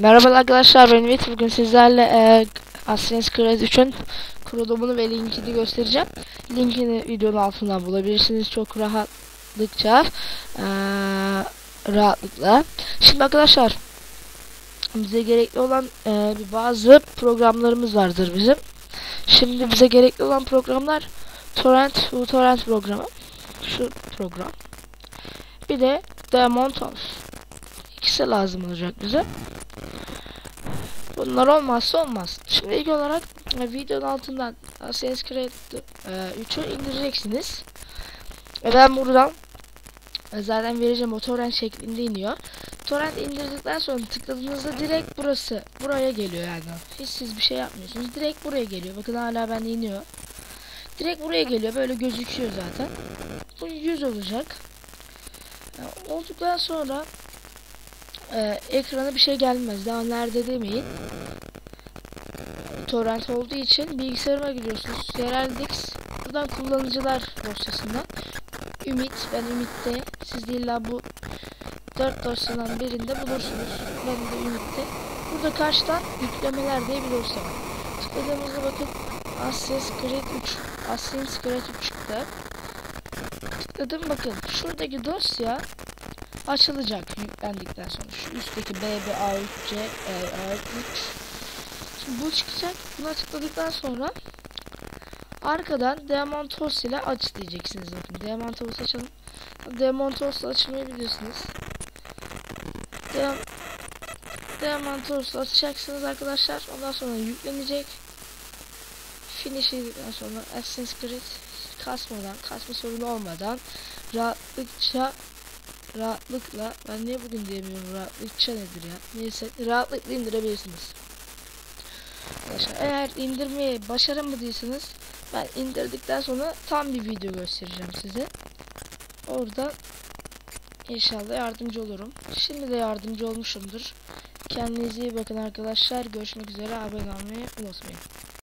Merhaba arkadaşlar ben Ümit. Bugün sizlerle e, Assassin's Creed 3'ün kurulumunu ve linkini göstereceğim. Linkini videonun altından bulabilirsiniz çok rahatlıkça. E, rahatlıkla. Şimdi arkadaşlar bize gerekli olan e, bazı programlarımız vardır bizim. Şimdi bize gerekli olan programlar Torrent, Torrent programı. Şu program. Bir de Diamond House. İkisi lazım olacak bize. Bunlar olmazsa olmaz. Şimdi ilk olarak e, videonun altından Assassin's Creed e, 3'ü indireceksiniz. E, ben buradan e, zaten vereceğim o torrent şeklinde iniyor. Torrent indirdikten sonra tıkladığınızda direkt burası buraya geliyor yani. Hiç siz bir şey yapmıyorsunuz. Direkt buraya geliyor. Bakın hala bende iniyor. Direkt buraya geliyor. Böyle gözüküyor zaten. Bu 100 olacak. E, olduktan sonra e, ekrana bir şey gelmez. Daha nerede demeyin. Torrent olduğu için bilgisayarıma giriyorsunuz. Heraldix. Buradan kullanıcılar dosyasından. Ümit. Ben Ümit'te. Siz de illa bu dört dosyadan birinde bulursunuz. Ben de Ümit'te. Burada karşıdan yüklemeler diye bir dosya var. Tıkladığımızda bakın Assassin's Creed 3. Assassin's Creed 3 çıktı. Tıkladım bakın. Şuradaki dosya açılacak yüklendikten sonra. Şu üstteki BBA3C A3 Şimdi bu çıkacak. Buna tıkladıktan sonra arkadan Diamantos ile aç diyeceksiniz bakın. Diamantos açalım. Diamantos açmayı biliyorsunuz. Diam Diamantos açacaksınız arkadaşlar. Ondan sonra yüklenecek. Finish edildikten sonra Assassin's Creed kasmadan, kasma sorunu olmadan rahatlıkça rahatlıkla ben niye bugün diyemiyorum rahatlıkça nedir ya? Neyse rahatlıkla indirebilirsiniz. Eğer indirmeyi başaramadıysanız ben indirdikten sonra tam bir video göstereceğim size. Orada inşallah yardımcı olurum. Şimdi de yardımcı olmuşumdur. Kendinize iyi bakın arkadaşlar. Görüşmek üzere. Abone olmayı unutmayın